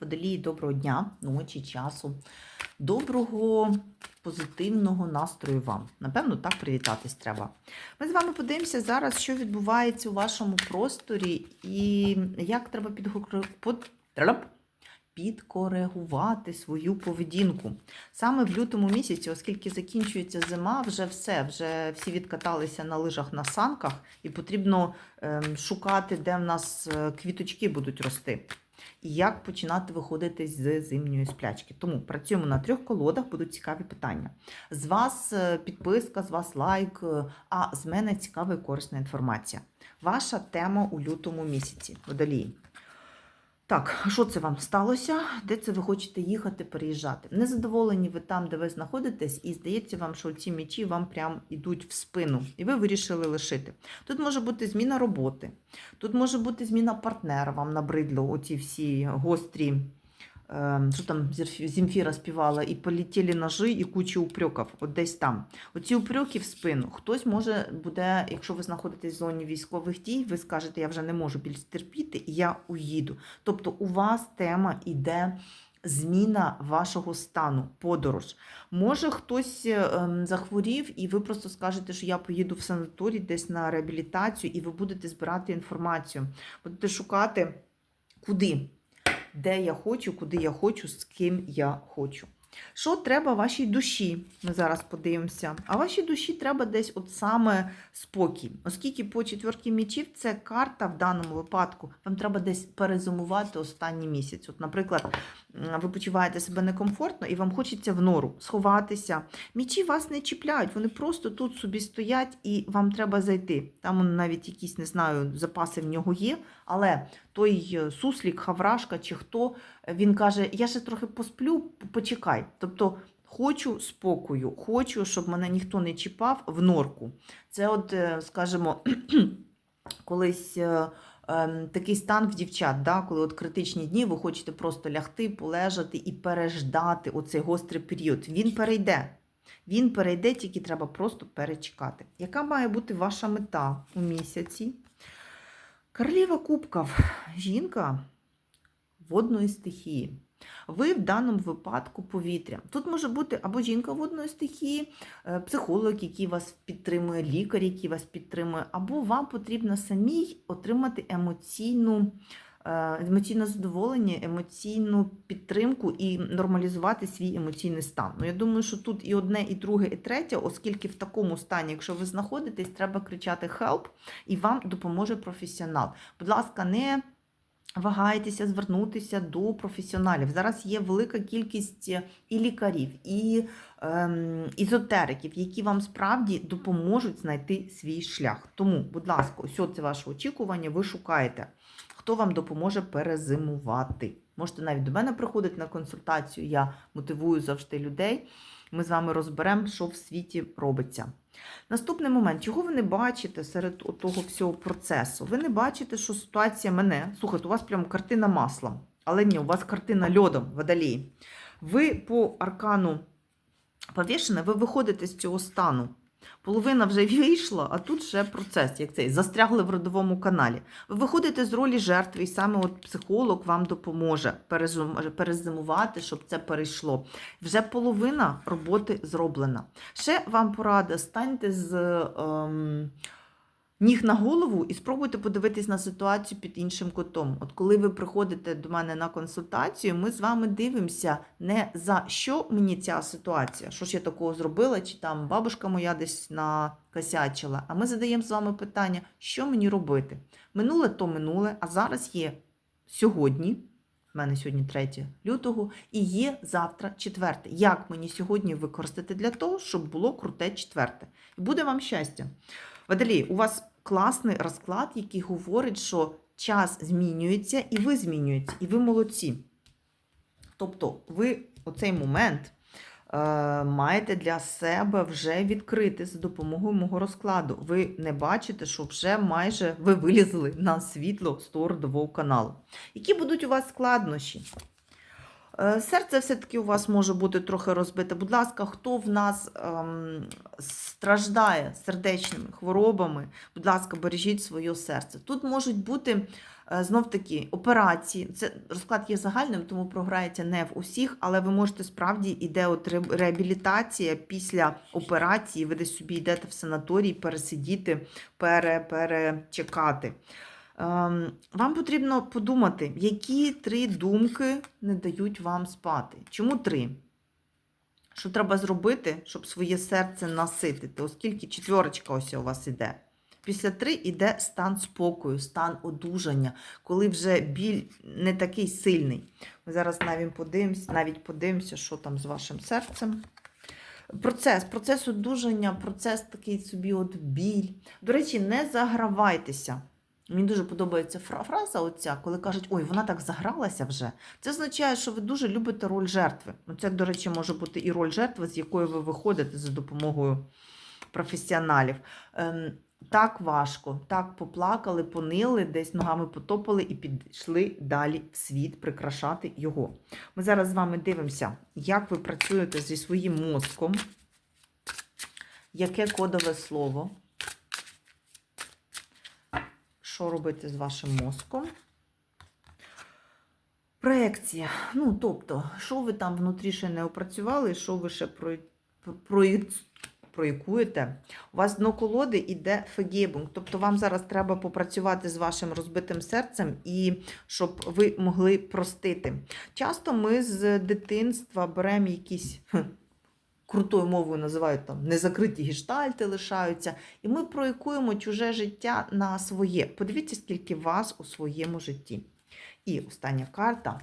Водолії, доброго дня, ночі, часу, доброго позитивного настрою вам. Напевно, так привітатись треба. Ми з вами подивимося зараз, що відбувається у вашому просторі і як треба підкоригувати свою поведінку. Саме в лютому місяці, оскільки закінчується зима, вже все, вже всі відкаталися на лижах на санках, і потрібно ем, шукати, де в нас е, квіточки будуть рости. І як починати виходити з зимньої сплячки. Тому працюємо на трьох колодах, будуть цікаві питання. З вас е, підписка, з вас лайк, е, а з мене цікава і корисна інформація. Ваша тема у лютому місяці. Водолії. Так, що це вам сталося? Де це ви хочете їхати, переїжджати? Незадоволені ви там, де ви знаходитесь, і здається вам, що ці мічі вам прям ідуть в спину, і ви вирішили лишити. Тут може бути зміна роботи, тут може бути зміна партнера, вам набридло оці всі гострі, що там Земфіра співала, і полетіли ножи, і куча упреків, от десь там. Оці упреки в спину. Хтось може буде, якщо ви знаходитесь в зоні військових дій, ви скажете, я вже не можу більше терпіти, і я уїду. Тобто у вас тема іде зміна вашого стану, подорож. Може, хтось ем, захворів, і ви просто скажете, що я поїду в санаторій десь на реабілітацію, і ви будете збирати інформацію. Будете шукати, куди, де я хочу, куди я хочу, з ким я хочу. Що треба вашій душі? Ми зараз подивимося. А вашій душі треба десь от саме спокій. Оскільки по четвертій мічів це карта в даному випадку, вам треба десь перезимувати останній місяць. От, наприклад, ви почуваєте себе некомфортно і вам хочеться в нору сховатися. Мічі вас не чіпляють, вони просто тут собі стоять і вам треба зайти. Там навіть якісь, не знаю, запаси в нього є, але той е, суслік, хаврашка чи хто, він каже: Я ще трохи посплю, почекай. Тобто. Хочу спокою, хочу, щоб мене ніхто не чіпав в норку. Це, от, е, скажімо, колись е, ем, такий стан в дівчат, да, коли от критичні дні ви хочете просто лягти, полежати і переждати оцей гострий період. Він перейде. Він перейде, тільки треба просто перечекати. Яка має бути ваша мета у місяці? Королева кубків. Жінка водної стихії. Ви в даному випадку повітря. Тут може бути або жінка водної стихії, е, психолог, який вас підтримує, лікар, який вас підтримує, або вам потрібно самій отримати емоційну, емоційне задоволення, емоційну підтримку і нормалізувати свій емоційний стан. Ну, я думаю, що тут і одне, і друге, і третє, оскільки в такому стані, якщо ви знаходитесь, треба кричати «help», і вам допоможе професіонал. Будь ласка, не вагайтеся звернутися до професіоналів. Зараз є велика кількість е, і лікарів, і ем, ізотериків, які вам справді допоможуть знайти свій шлях. Тому, будь ласка, ось це ваше очікування, ви шукаєте, хто вам допоможе перезимувати. Можете навіть до мене приходити на консультацію, я мотивую завжди людей. Ми з вами розберемо, що в світі робиться. Наступний момент, чого ви не бачите серед того всього процесу? Ви не бачите, що ситуація мене. Слухайте, у вас прямо картина маслом, але ні, у вас картина льодом, водолії. Ви по аркану повішене, ви виходите з цього стану. Половина вже вийшла, а тут ще процес, як цей, застрягли в родовому каналі. Ви виходите з ролі жертви, і саме от психолог вам допоможе перезимувати, щоб це перейшло. Вже половина роботи зроблена. Ще вам порада, станьте з ем, ніг на голову і спробуйте подивитись на ситуацію під іншим кутом. От коли ви приходите до мене на консультацію, ми з вами дивимося не за що мені ця ситуація, що ж я такого зробила, чи там бабушка моя десь накосячила. А ми задаємо з вами питання, що мені робити. Минуле то минуле, а зараз є сьогодні. в мене сьогодні 3 лютого, і є завтра 4. Як мені сьогодні використати для того, щоб було круте четверте? І буде вам щастя. Водолій, у вас класний розклад, який говорить, що час змінюється, і ви змінюєтесь, і ви молодці. Тобто, ви оцей момент е, маєте для себе вже відкрити за допомогою мого розкладу. Ви не бачите, що вже майже ви вилізли на світло з того каналу. Які будуть у вас складнощі? Е, Серце все-таки у вас може бути трохи розбите. Будь ласка, хто в нас ем, страждає сердечними хворобами, будь ласка, бережіть своє серце. Тут можуть бути Е, Знов таки, операції. Це розклад є загальним, тому програється не в усіх, але ви можете справді іде от реабілітація після операції. Ви десь собі йдете в санаторій, пересидіти, пере. Ем, Вам потрібно подумати, які три думки не дають вам спати. Чому три? Що треба зробити, щоб своє серце наситити, оскільки четверочка ось у вас іде. Після три йде стан спокою, стан одужання, коли вже біль не такий сильний. Ми зараз навіть подивимося, навіть подивимося, що там з вашим серцем. Процес, процес одужання, процес такий собі от біль. До речі, не загравайтеся. Мені дуже подобається фраза оця, коли кажуть, ой, вона так загралася вже. Це означає, що ви дуже любите роль жертви. Ну, Це, до речі, може бути і роль жертви, з якої ви виходите за допомогою професіоналів. Ем, так важко, так поплакали, понили, десь ногами потопали і пішли далі в світ прикрашати його. Ми зараз з вами дивимося, як ви працюєте зі своїм мозком, яке кодове слово. Що робити з вашим мозком? Проекція. Ну, тобто, що ви там внутрі ще не опрацювали, що ви ще про, про, проєкуєте. У вас дно колоди йде фегебунг. Тобто вам зараз треба попрацювати з вашим розбитим серцем і щоб ви могли простити. Часто ми з дитинства беремо якісь. Крутою мовою називають там незакриті гештальти лишаються, і ми проєкуємо чуже життя на своє. Подивіться, скільки вас у своєму житті. І остання карта.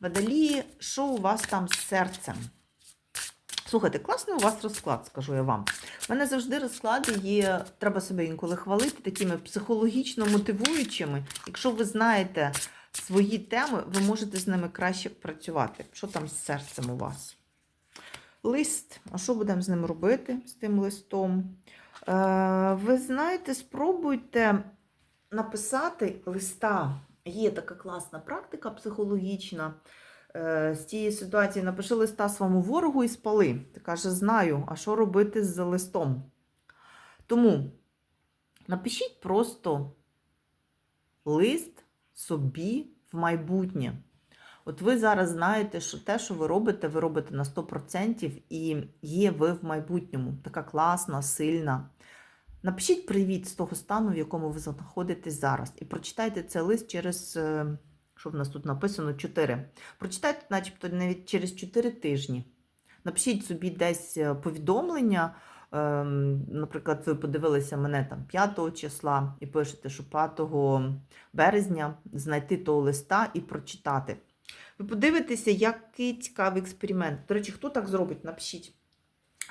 Водолії, що у вас там з серцем? Слухайте, класний у вас розклад, скажу я вам. У мене завжди розклади є, треба себе інколи хвалити, такими психологічно мотивуючими. Якщо ви знаєте свої теми, ви можете з ними краще працювати. Що там з серцем у вас? Лист. А що будемо з ним робити, з тим листом? Е, ви знаєте, спробуйте написати листа. Є така класна практика психологічна. Е, з цієї ситуації напиши листа своєму ворогу і спали. Ти каже, знаю, а що робити з листом? Тому напишіть просто лист собі в майбутнє. От ви зараз знаєте, що те, що ви робите, ви робите на 100% і є ви в майбутньому. Така класна, сильна. Напишіть привіт з того стану, в якому ви знаходитесь зараз. І прочитайте цей лист через, е, що в нас тут написано, 4. Прочитайте, начебто, навіть через 4 тижні. Напишіть собі десь е, повідомлення. ем, Наприклад, ви подивилися мене там 5 числа і пишете, що 5 березня знайти того листа і прочитати. Ви подивитеся, який цікавий експеримент. До речі, хто так зробить, напишіть.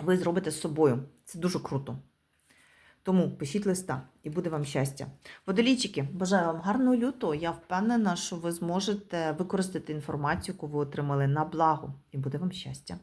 Ви зробите з собою. Це дуже круто. Тому пишіть листа і буде вам щастя. Водолійчики, бажаю вам гарного лютого. Я впевнена, що ви зможете використати інформацію, яку ви отримали на благо, і буде вам щастя.